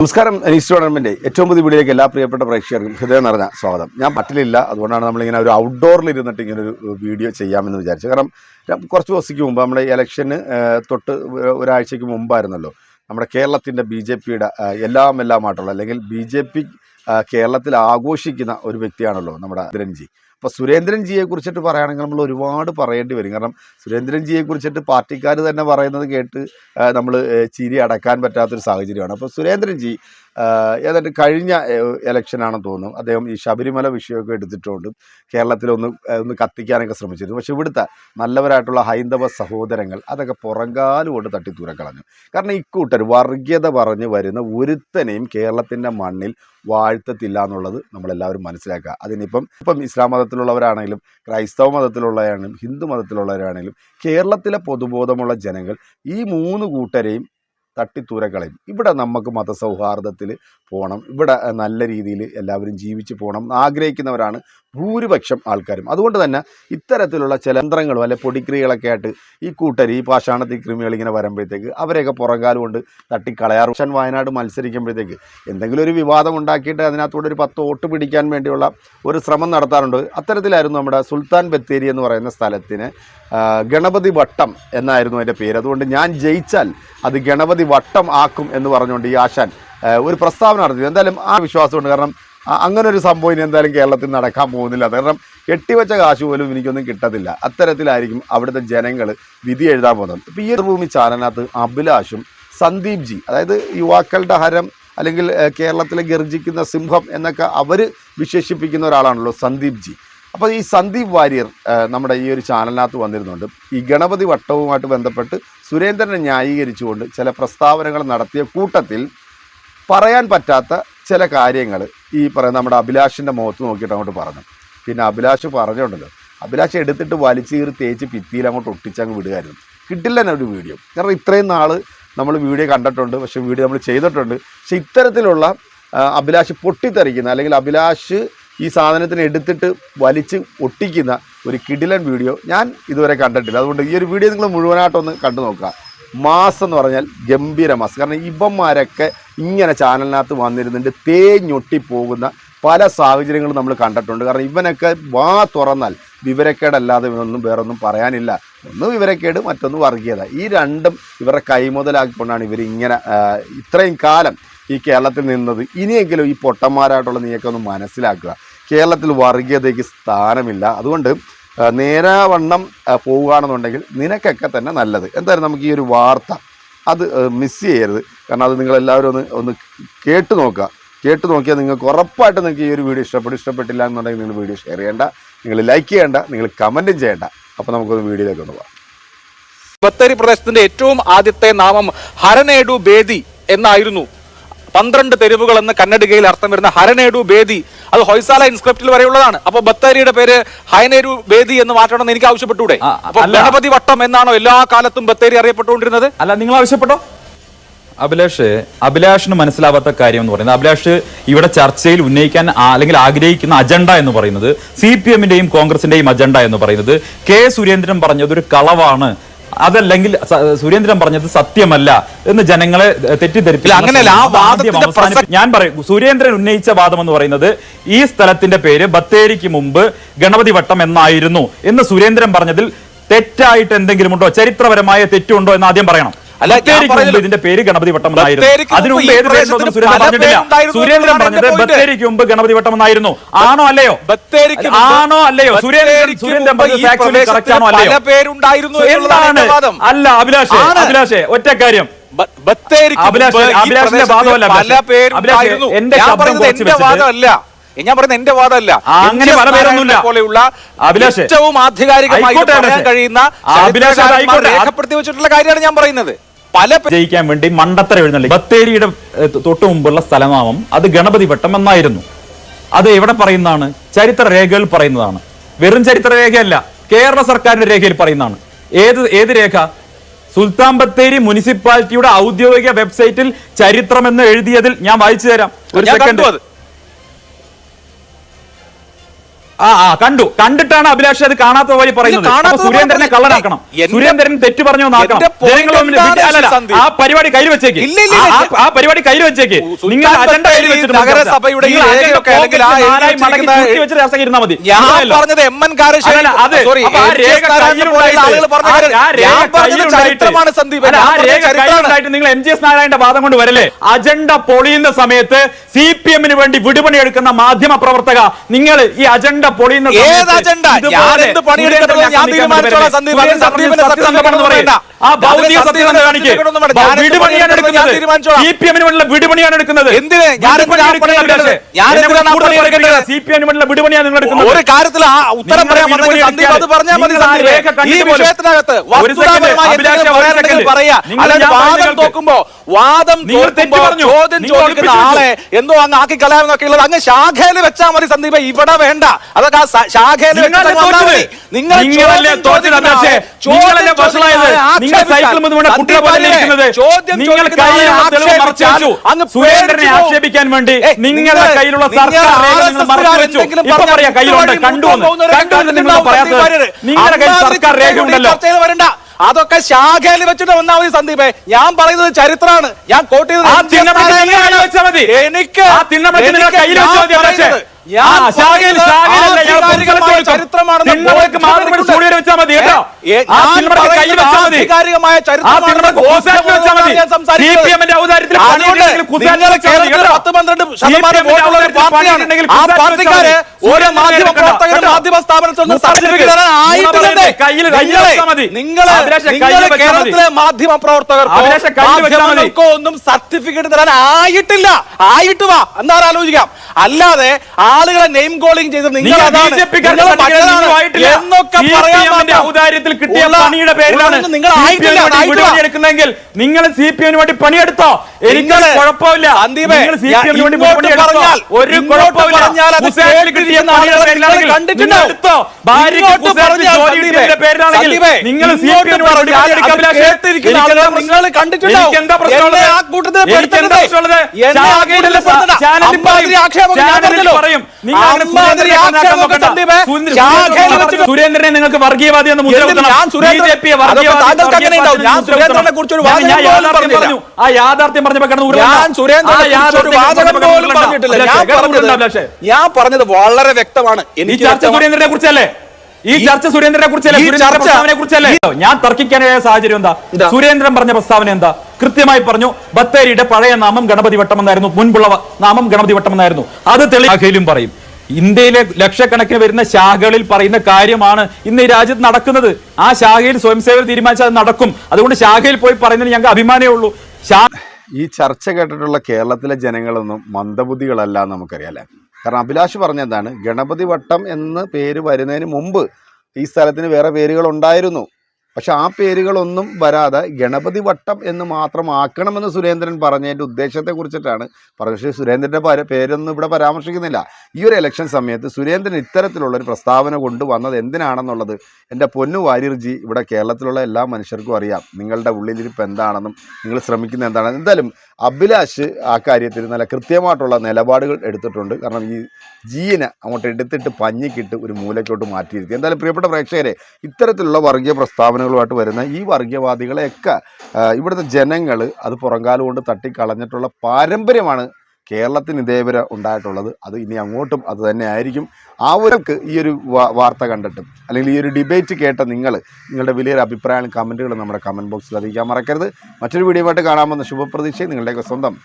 നമസ്കാരം അനീസ് ടൂർണമെന്റ് ഏറ്റവും പുതിയ വീഡിയോയിലേക്ക് എല്ലാ പ്രിയപ്പെട്ട പ്രേക്ഷകർക്കും ഹൃദയം നിറഞ്ഞ സ്വാഗതം. ഞാൻ പട്ടിലില്ല അതുകൊണ്ടാണ് നമ്മളിങ്ങനെ ഒരു ഔട്ട്ഡോറിൽ ഇരുന്നിട്ട് ഇങ്ങനെ ഒരു വീഡിയോ ചെയ്യാമെന്ന് വിചാരിച്ചു കാരണം കുറച്ച് ദിവസത്തേക്ക് മുമ്പ് നമ്മുടെ ഇലക്ഷന് തൊട്ട് ഒരാഴ്ചയ്ക്ക് മുമ്പായിരുന്നല്ലോ നമ്മുടെ കേരളത്തിന്റെ ബി ജെ പിയുടെ എല്ലാം എല്ലാമായിട്ടുള്ള അല്ലെങ്കിൽ ബി ജെ പി കേരളത്തിൽ ആഘോഷിക്കുന്ന ഒരു വ്യക്തിയാണല്ലോ നമ്മുടെ സുരേന്ദ്രൻജി അപ്പോൾ സുരേന്ദ്രൻ ജിയെ കുറിച്ചിട്ട് പറയുകയാണെങ്കിൽ നമ്മൾ ഒരുപാട് പറയേണ്ടി വരും. കാരണം സുരേന്ദ്രൻ ജിയെ കുറിച്ചിട്ട് പാർട്ടിക്കാർ തന്നെ പറയുന്നത് കേട്ട് നമ്മൾ ചിരി അടക്കാൻ പറ്റാത്തൊരു സാഹചര്യമാണ്. അപ്പോൾ സുരേന്ദ്രൻ ജി ഏതാണ്ട് കഴിഞ്ഞ ഇലക്ഷനാണെന്ന് തോന്നുന്നു. അദ്ദേഹം ഈ ശബരിമല വിഷയമൊക്കെ എടുത്തിട്ടുണ്ട്. കേരളത്തിൽ ഒന്ന് ഒന്ന് കത്തിക്കാനൊക്കെ ശ്രമിച്ചിരുന്നു. പക്ഷേ ഇവിടുത്തെ നല്ലവരായിട്ടുള്ള ഹൈന്ദവ സഹോദരങ്ങൾ അതൊക്കെ പുറങ്കാലുകൊണ്ട് കൊണ്ട് തട്ടി തുരക്കളഞ്ഞു. കാരണം ഇക്കൂട്ടർ വർഗീയത പറഞ്ഞ് വരുന്ന ഒരുത്തനെയും കേരളത്തിന്റെ മണ്ണിൽ വാഴ്ത്തത്തില്ല എന്നുള്ളത് നമ്മളെല്ലാവരും മനസ്സിലാക്കുക. അതിനിപ്പം ഇപ്പം ഇസ്ലാം മതത്തിലുള്ളവരാണെങ്കിലും ക്രൈസ്തവ മതത്തിലുള്ളവരാണെങ്കിലും ഹിന്ദു മതത്തിലുള്ളവരാണെങ്കിലും കേരളത്തിലെ പൊതുബോധമുള്ള ജനങ്ങൾ ഈ മൂന്ന് കൂട്ടരെയും തട്ടിത്തൂരക്കളയും ഇവിടെ നമുക്ക് മതസൗഹാർദ്ദത്തിൽ പോകണം. ഇവിടെ നല്ല രീതിയിൽ എല്ലാവരും ജീവിച്ച് പോകണം ആഗ്രഹിക്കുന്നവരാണ് ഭൂരിപക്ഷം ആൾക്കാരും. അതുകൊണ്ട് തന്നെ ഇത്തരത്തിലുള്ള ചലന്ത്രങ്ങളും അല്ലെ പൊടിക്രികളൊക്കെ ആയിട്ട് ഈ കൂട്ടരി ഈ പാഷാണത്തി കൃമികൾ ഇങ്ങനെ വരുമ്പോഴത്തേക്ക് അവരെയൊക്കെ പുറകാലം കൊണ്ട് തട്ടിക്കളയാറ്. പക്ഷൻ വയനാട് മത്സരിക്കുമ്പോഴത്തേക്ക് എന്തെങ്കിലും ഒരു വിവാദം ഉണ്ടാക്കിയിട്ട് അതിനകത്തൂടെ ഒരു പത്ത് വോട്ട് പിടിക്കാൻ വേണ്ടിയുള്ള ഒരു ശ്രമം നടത്താറുണ്ട്. അത്തരത്തിലായിരുന്നു നമ്മുടെ സുൽത്താൻ ബത്തേരി എന്ന് പറയുന്ന സ്ഥലത്തിന് ഗണപതി വട്ടം എന്നായിരുന്നു അതിന്റെ പേര്. അതുകൊണ്ട് ഞാൻ ജയിച്ചാൽ അത് ഗണപതി വട്ടം ആക്കും എന്ന് പറഞ്ഞുകൊണ്ട് ഈ ആശാൻ ഒരു പ്രസ്താവന നടത്തി. എന്തായാലും ആ വിശ്വാസമുണ്ട്. കാരണം അങ്ങനെ ഒരു സംഭവം ഇനി എന്തായാലും കേരളത്തിൽ നടക്കാൻ പോകുന്നില്ല. കാരണം കെട്ടിവെച്ച കാശ് പോലും എനിക്കൊന്നും കിട്ടത്തില്ല. അത്തരത്തിലായിരിക്കും അവിടുത്തെ ജനങ്ങൾ വിധി എഴുതാൻ പോകുന്നത്. ഇപ്പോൾ ഈ ഭൂമി ചാനലിനകത്ത് അഭിലാഷും സന്ദീപ് ജി അതായത് യുവാക്കളുടെ ഹരം അല്ലെങ്കിൽ കേരളത്തിലെ ഗർജിക്കുന്ന സിംഹം എന്നൊക്കെ അവർ വിശേഷിപ്പിക്കുന്ന ഒരാളാണല്ലോ സന്ദീപ് ജി. അപ്പോൾ ഈ സന്ദീപ് വാര്യർ നമ്മുടെ ഈ ഒരു ചാനലിനകത്ത് വന്നിരുന്നുണ്ട്. ഈ ഗണപതി വട്ടവുമായിട്ട് ബന്ധപ്പെട്ട് സുരേന്ദ്രനെ ന്യായീകരിച്ചുകൊണ്ട് ചില പ്രസ്താവനകൾ നടത്തിയ കൂട്ടത്തിൽ പറയാൻ പറ്റാത്ത ചില കാര്യങ്ങൾ ഈ പറയുന്ന നമ്മുടെ അഭിലാഷിന്റെ മുഖത്ത് നോക്കിയിട്ട് അങ്ങോട്ട് പറഞ്ഞു. പിന്നെ അഭിലാഷ് പറഞ്ഞുണ്ടല്ലോ. അഭിലാഷ് എടുത്തിട്ട് വലിച്ചീറി തേച്ച് ഭിത്തിയിൽ അങ്ങോട്ട് ഒട്ടിച്ചങ്ങ് വിടുകയായിരുന്നു. കിട്ടില്ല തന്നെ ഒരു വീഡിയോ. കാരണം ഇത്രയും നാൾ നമ്മൾ വീഡിയോ കണ്ടിട്ടുണ്ട് പക്ഷേ വീഡിയോ നമ്മൾ ചെയ്തിട്ടുണ്ട്. പക്ഷേ ഇത്തരത്തിലുള്ള അഭിലാഷ് പൊട്ടിത്തെറിക്കുന്ന അല്ലെങ്കിൽ അഭിലാഷ് ഈ സാധനത്തിന് എടുത്തിട്ട് വലിച്ച് ഒട്ടിക്കുന്ന ഒരു കിടിലൻ വീഡിയോ ഞാൻ ഇതുവരെ കണ്ടിട്ടില്ല. അതുകൊണ്ട് ഈ ഒരു വീഡിയോ നിങ്ങൾ മുഴുവനായിട്ടൊന്ന് കണ്ടു നോക്കുക. മാസ് എന്ന് പറഞ്ഞാൽ ഗംഭീര മാസ്. കാരണം ഇവന്മാരൊക്കെ ഇങ്ങനെ ചാനലിനകത്ത് വന്നിരുന്നിട്ട് തേഞ്ഞൊട്ടി പോകുന്ന പല സാഹചര്യങ്ങളും നമ്മൾ കണ്ടിട്ടുണ്ട്. കാരണം ഇവനൊക്കെ വാ തുറന്നാൽ വിവരക്കേടല്ലാതെ ഇവനൊന്നും വേറൊന്നും പറയാനില്ല. ഒന്ന് വിവരക്കേട് മറ്റൊന്ന് വർഗീയത. ഈ രണ്ടും ഇവരുടെ കൈമുതലാക്കിക്കൊണ്ടാണ് ഇവർ ഇങ്ങനെ ഇത്രയും കാലം ഈ കേരളത്തിൽ നിന്നത്. ഇനിയെങ്കിലും ഈ പൊട്ടന്മാരായിട്ടുള്ള നീയൊക്കെ ഒന്ന് മനസ്സിലാക്കുക. കേരളത്തിൽ വർഗീയതയ്ക്ക് സ്ഥാനമില്ല. അതുകൊണ്ട് നേരാവണ്ണം പോവുകയാണെന്നുണ്ടെങ്കിൽ നിനക്കൊക്കെ തന്നെ നല്ലത്. എന്തായാലും നമുക്ക് ഈ ഒരു വാർത്ത അത് മിസ് ചെയ്യരുത്. കാരണം അത് നിങ്ങളെല്ലാവരും ഒന്ന് ഒന്ന് കേട്ട് നോക്കുക. കേട്ട് നോക്കിയാൽ നിങ്ങൾക്ക് ഉറപ്പായിട്ട് നിങ്ങൾക്ക് ഈ ഒരു വീഡിയോ ഇഷ്ടപ്പെടും ഇഷ്ടപ്പെട്ടില്ല എന്നുണ്ടെങ്കിൽ നിങ്ങൾ വീഡിയോ ഷെയർ ചെയ്യേണ്ട. നിങ്ങൾ ലൈക്ക് ചെയ്യേണ്ട നിങ്ങൾ കമന്റും ചെയ്യേണ്ട. അപ്പോൾ നമുക്കൊന്ന് വീഡിയോയിലേക്ക് ഒന്ന് പോകാം ബത്തേരി പ്രദേശത്തിന്റെ ഏറ്റവും ആദ്യത്തെ നാമം ഹരനേഡു ബേദി എന്നായിരുന്നു. പന്ത്രണ്ട് തെരുവുകൾ എന്ന് കന്നഡികയിൽ അർത്ഥം വരുന്ന ഹരനേഡു ബേദി. അത് ഹൊയ്സാല ഇൻസ്ക്രിപ്റ്റിൽ വരെയുള്ളതാണ്. അപ്പൊ ബത്തേരിയുടെ പേര് ഹൈനേരു ബേദി എന്ന് മാറ്റണമെന്ന് എനിക്ക് ആവശ്യപ്പെട്ടൂടെ അപ്പൊ. ഗണപതി വട്ടം എന്നാണോ എല്ലാ കാലത്തും ബത്തേരി അറിയപ്പെട്ടുകൊണ്ടിരുന്നത്? അല്ല നിങ്ങൾ ആവശ്യപ്പെട്ടോ? അഭിലാഷ് അഭിലാഷിന് മനസ്സിലാവാത്ത കാര്യം എന്ന് പറയുന്നത് അഭിലാഷ് ഇവിടെ ചർച്ചയിൽ ഉന്നയിക്കാൻ അല്ലെങ്കിൽ ആഗ്രഹിക്കുന്ന അജണ്ട എന്ന് പറയുന്നത് സി പി എമ്മിന്റെയും കോൺഗ്രസിന്റെയും അജണ്ട എന്ന് പറയുന്നത് കെ സുരേന്ദ്രൻ പറഞ്ഞത് ഒരു കളവാണ് അതല്ലെങ്കിൽ സുരേന്ദ്രൻ പറഞ്ഞത് സത്യമല്ല എന്ന് ജനങ്ങളെ തെറ്റിദ്ധരിപ്പില്ല അങ്ങനെയല്ല. ഞാൻ പറയും സുരേന്ദ്രൻ ഉന്നയിച്ച വാദം എന്ന് പറയുന്നത് ഈ സ്ഥലത്തിന്റെ പേര് ബത്തേരിക്ക് മുമ്പ് ഗണപതി വട്ടം എന്നായിരുന്നു എന്ന് സുരേന്ദ്രൻ പറഞ്ഞതിൽ തെറ്റായിട്ട് എന്തെങ്കിലും ഉണ്ടോ ചരിത്രപരമായ തെറ്റുണ്ടോ എന്ന് ആദ്യം പറയണം അല്ല, ഇതിന്റെ പേര് ഗണപതി വട്ടം എന്നായിരുന്നു. അതിനു മുമ്പ് ഏത് പേരുണ്ടെന്ന് സുരേന്ദ്രൻ പറഞ്ഞിട്ടില്ല. സുരേന്ദ്രൻ പറഞ്ഞത്. ബത്തേരിക്ക് മുമ്പ് ഗണപതി വട്ടം എന്നായിരുന്നു. ആണോ അല്ലയോ? ബത്തേരിക്ക് ആണോ അല്ലയോ? സുരേന്ദ്രൻ സുരേന്ദ്രൻ പറഞ്ഞത് correct പ്രദേശത്തിന് ആണോ അല്ലയോ എന്താണ്? അല്ല അഭിലാഷേ. അഭിലാഷേ ഒറ്റ കാര്യം. അഭിലാഷിന്റെ വാദമല്ല എന്റെ ശബ്ദം കുറച്ച് വാദമല്ല. ഞാൻ പറയുന്നത് എന്റെ വാദമല്ല. അങ്ങനെ. പല പേരൊന്നുമില്ല. പോലെയുള്ള അഭിലാഷ്. ഏറ്റവും ആധികാരികമായി പറയാൻ കഴിയുന്ന. രേഖപ്പെടുത്തി വെച്ചിട്ടുള്ള കാര്യമാണ് ഞാൻ പറയുന്നത്. പല ജയിക്കാൻ വേണ്ടി മണ്ടത്തര എഴുന്നള്ളി. ബത്തേരിയുടെ തൊട്ടു മുമ്പുള്ള സ്ഥലനാമം അത് ഗണപതി വട്ടം എന്നായിരുന്നു. അത് എവിടെ പറയുന്നതാണ്? ചരിത്ര രേഖകൾ പറയുന്നതാണ്. വെറും ചരിത്ര രേഖയല്ല കേരള സർക്കാരിന്റെ രേഖയിൽ പറയുന്നതാണ്. ഏത് ഏത് രേഖ? സുൽത്താൻ ബത്തേരി മുനിസിപ്പാലിറ്റിയുടെ ഔദ്യോഗിക വെബ്സൈറ്റിൽ ചരിത്രം എന്ന് എഴുതിയതിൽ ഞാൻ വായിച്ചു തരാം. ഒരു സെക്കൻഡ് ആ ആ കണ്ടു. കണ്ടിട്ടാണ് അഭിലാഷ് അത് കാണാത്ത പോലെ പറയുന്നത്. സുരേന്ദ്രനെ കള്ളനാക്കണം. സുരേന്ദ്രൻ തെറ്റ് പറഞ്ഞു അല്ലല്ല, ആ പരിപാടി കയ്യിൽ വെച്ചേക്ക്. ആ- പരിപാടി കയ്യിൽ വെച്ചേക്ക്. നിങ്ങൾ അജണ്ട കയ്യിൽ വെച്ചിട്ട് മടക്കി ഇരുന്നാ മതി? പറഞ്ഞത് എം എൻ അത് ആ ജി. രേഖ ചരിത്രമാണ് സന്ദീപ് ആ രേഖ കയ്യിലുണ്ടായിട്ട് നിങ്ങൾ എം ജി എസ് നാരായണന്റെ വാദം കൊണ്ട് വരല്ലേ? അജണ്ട പൊളിയുന്ന സമയത്ത് സി പി എമ്മിന് വേണ്ടി വിടുപണി എടുക്കുന്ന മാധ്യമ പ്രവർത്തക നിങ്ങൾ ഈ അജണ്ട ഏത് അജണ്ട? ഞാൻ എന്ത് പണിയെടുക്കണമെന്ന് ഞാൻ തീരുമാനിച്ചോളാം സന്ദീപ്. സന്ദീപിന്റെ. ആ ഭൗതിക സത്യസന്ധത കാണിക്ക്. വിടുപണിയാണ് എടുക്കുന്നത്. സി പി വിടുപണിയാണ് എടുക്കുന്നത് എന്തിന്? സി പി വിടുപണിയാണ് നിങ്ങൾ എടുക്കുന്നത് ഒരു കാര്യത്തിൽ ആ ഉത്തരം പറയാൻ സന്ദീപ് അത് പറഞ്ഞാൽ മതി ഈ വിഷയത്തിനകത്ത്. പറയാ അല്ലാതെ വാദം തോക്കുമ്പോ വാദം. ചോദ്യം ചോദിക്കുന്ന ആളെ എന്തോ അങ്ങ് ആക്കി കളയാമെന്നൊക്കെ ഉള്ളത് അങ്ങ് ശാഖയിൽ വെച്ചാൽ മതി സന്ദീപ് ഇവിടെ വേണ്ട അതൊക്കെ ആ സ- ശാഖയിൽ നിങ്ങളല്ലേ വെച്ചിട്ട് മതി. തോറ്റത്? നിങ്ങൾ നിങ്ങളല്ലേ ചോദ്യം തോറ്റത് ചോദിക്കുന്ന അഭിലാഷേ? ആളെ നിങ്ങളല്ലേ വഷളായത്? ചോദിക്കുന്ന നിങ്ങൾ ആക്ഷേപിച്ചാൽ സൈക്കിൾ മുതൽ ഇവിടെ കുട്ടികളെ പോലെ സന്ദീപ് ഇരിക്കുന്നത്. ചോദ്യം നിങ്ങൾ ചോദിക്കുന്ന ആളെ കയ്യിലുള്ള തെളിവ് മറച്ചു ആക്ഷേപിച്ചാൽ വെച്ചു. അങ്ങ് സുരേന്ദ്രനെ പേടിച്ചു പോകും. ആക്ഷേപിക്കാൻ വേണ്ടി ഏയ്, നിങ്ങളുടെ നിങ്ങൾ- കയ്യിലുള്ള നിങ്ങൾ സർക്കാർ രേഖ നിങ്ങൾ RSS മറച്ചു കാർ വെച്ചു. എന്തെങ്കിലും ഇപ്പൊ പറഞ്ഞാൽ പറയാം കയ്യിലുണ്ട് വഴി കണ്ടു മുന്നോട്ട് പോകുന്നവരെ കണ്ടു നിങ്ങൾ കണ്ടിട്ടുണ്ടാവും പറയാത്തത് സന്ദീപ്. നിങ്ങളുടെ കയ്യിൽ അമ്മാതിരി സർക്കാർ രേഖ ചർച്ചയിൽ ഉണ്ടല്ലോ ചർച്ചയിൽ വരണ്ട അതൊക്കെ ശാഖയിൽ വെച്ചിട്ട് വന്നാൽ മതി സന്ദീപേ ഞാൻ പറയുന്നത് ചരിത്രമാണ് ഞാൻ കോട്ടയിൽ ആ. നിങ്ങൾ കയ്യിൽ വെച്ചാൽ മതി. എനിക്ക് ആ തിണ്ണമറ്റി നിങ്ങൾ എനിക്ക് കയ്യിൽ വെച്ചാൽ മതി, ഞാൻ പറയുന്നത് ആ ആ ആ. മാധ്യമ സ്ഥാപനത്തിൽ നിങ്ങളെ-. കേരളത്തിലെ മാധ്യമ പ്രവർത്തകർക്കോ ഒന്നും സർട്ടിഫിക്കറ്റ് തരാൻ ആയിട്ടില്ല. ആയിട്ട് വാ. എന്താ ആലോചിക്കാം. അല്ലാതെ ആളുകളെ നെയിം കോളിംഗ് ചെയ്ത് നിങ്ങൾ. എന്നൊക്കെ ഔദാര്യത്തിൽ കിട്ടിയ പണിയുടെ പേരിലാണ് നിങ്ങൾ എടുക്കുന്നെങ്കിൽ നിങ്ങൾ സി പി എമ്മിന് വേണ്ടി പണിയെടുത്തോ എനിക്ക് കുഴപ്പമില്ല സന്ദീപേ, നിങ്ങൾ സി ഞാൻ പി എമ്മിന് വേണ്ടി എടുത്തോ പറഞ്ഞാൽ, ഒരു നിങ്ങൾ കണ്ടിട്ടുണ്ടാവും. സി പി എമ്മിന് വേണ്ടി എന്താ പ്രശ്നം? നിങ്ങൾ എന്താ? എന്നെ ആ കൂട്ടത്തിൽ എനിക്ക് എന്താ പെടുത്തരുതേ. പ്രശ്നമുള്ളത്? എന്നെ ആ ചാനലിൽ കൂട്ടത്തിൽ പെടുത്തണ്ട. ചാനലിൽ അമ്മാതിരി പറയും. പറയും. സുരേന്ദ്രനെ നിങ്ങൾക്ക് വർഗീയവാദി എന്ന് പറഞ്ഞു. ആ യാഥാർത്ഥ്യം പറഞ്ഞപ്പോ ഞാൻ പറഞ്ഞത് വളരെ വ്യക്തമാണ്. ഈ ചർച്ച. സുരേന്ദ്രനെ കുറിച്ചല്ലേ? ഈ ചർച്ച സുരേന്ദ്രനെ കുറിച്ചല്ലേ? ഈ ചർച്ച- അവനെ കുറിച്ചല്ലേ? ഞാൻ തർക്കിക്കാനായ സാഹചര്യം എന്താ? സുരേന്ദ്രൻ പറഞ്ഞ പ്രസ്താവന എന്താ? കൃത്യമായി പറഞ്ഞു ബത്തേരിയുടെ പഴയ നാമം ഗണപതി വട്ടം എന്നായിരുന്നു മുൻപുള്ള നാമം ഗണപതി വട്ടം എന്നായിരുന്നു അത് തെളിവാഖയിലും പറയും. ഇന്ത്യയിലെ ലക്ഷക്കണക്കിന് വരുന്ന ശാഖകളിൽ പറയുന്ന കാര്യമാണ് ഇന്ന് ഈ രാജ്യത്ത് നടക്കുന്നത്. ആ ശാഖയിൽ സ്വയം സേവകർ തീരുമാനിച്ചാൽ അത് നടക്കും. അതുകൊണ്ട് ശാഖയിൽ പോയി പറയുന്നതിന് ഞങ്ങൾക്ക് അഭിമാനമേ ഉള്ളൂ. ഈ ചർച്ച കേട്ടിട്ടുള്ള കേരളത്തിലെ ജനങ്ങളൊന്നും മന്ദബുദ്ധികളല്ല എന്ന് നമുക്കറിയാം അല്ലേ? കാരണം അഭിലാഷ് പറഞ്ഞ എന്താണ്? ഗണപതി വട്ടം എന്ന് പേര് വരുന്നതിന് മുമ്പ് ഈ സ്ഥലത്തിന് വേറെ പേരുകൾ ഉണ്ടായിരുന്നു. പക്ഷെ ആ പേരുകളൊന്നും വരാതെ ഗണപതി വട്ടം എന്ന് മാത്രം ആക്കണമെന്ന് സുരേന്ദ്രൻ പറഞ്ഞതിന്റെ ഉദ്ദേശത്തെ കുറിച്ചിട്ടാണ് പറഞ്ഞത്. പക്ഷേ സുരേന്ദ്രന്റെ പര- പേരൊന്നും ഇവിടെ പരാമർശിക്കുന്നില്ല. ഈ ഒരു ഇലക്ഷൻ സമയത്ത് സുരേന്ദ്രൻ ഇത്തരത്തിലുള്ളൊരു പ്രസ്താവന കൊണ്ടുവന്നത് എന്തിനാണെന്നുള്ളത് എന്റെ പൊന്നു വാര്യർജി ഇവിടെ കേരളത്തിലുള്ള എല്ലാ മനുഷ്യർക്കും അറിയാം. നിങ്ങളുടെ ഉള്ളിലിരിപ്പ് എന്താണെന്നും നിങ്ങൾ ശ്രമിക്കുന്ന എന്താണെന്ന്. എന്തായാലും അഭിലാഷ് ആ കാര്യത്തിൽ നല്ല കൃത്യമായിട്ടുള്ള നിലപാടുകൾ എടുത്തിട്ടുണ്ട്. കാരണം ഈ ജീനെ അങ്ങോട്ട് എടുത്തിട്ട് പഞ്ഞിക്കിട്ട് ഒരു മൂലയ്ക്കോട്ട് മാറ്റിയിരിക്കുക എന്തായാലും പ്രിയപ്പെട്ട പ്രേക്ഷകരെ ഇത്തരത്തിലുള്ള വർഗീയ പ്രസ്താവനകളുമായിട്ട് വരുന്ന ഈ വർഗീയവാദികളെയൊക്കെ ഇവിടുത്തെ ജനങ്ങൾ അത് പുറംകാലം കൊണ്ട് തട്ടിക്കളഞ്ഞിട്ടുള്ള പാരമ്പര്യമാണ് കേരളത്തിന് ഇതേവരെ ഉണ്ടായിട്ടുള്ളത്. അത് ഇനി അങ്ങോട്ടും അത് തന്നെ ആയിരിക്കും. ഒരാൾക്ക് ഈ ഒരു വാർത്ത കണ്ടിട്ടും അല്ലെങ്കിൽ ഈ ഒരു ഡിബേറ്റ് കേട്ട നിങ്ങൾ നിങ്ങളുടെ വലിയൊരു അഭിപ്രായങ്ങളും കമന്റുകളും നമ്മുടെ കമന്റ് ബോക്സിൽ അറിയിക്കാൻ മറക്കരുത്. മറ്റൊരു വീഡിയോ ആയിട്ട് കാണാമെന്ന ശുഭപ്രതീക്ഷയും നിങ്ങളുടെയൊക്കെ സ്വന്തം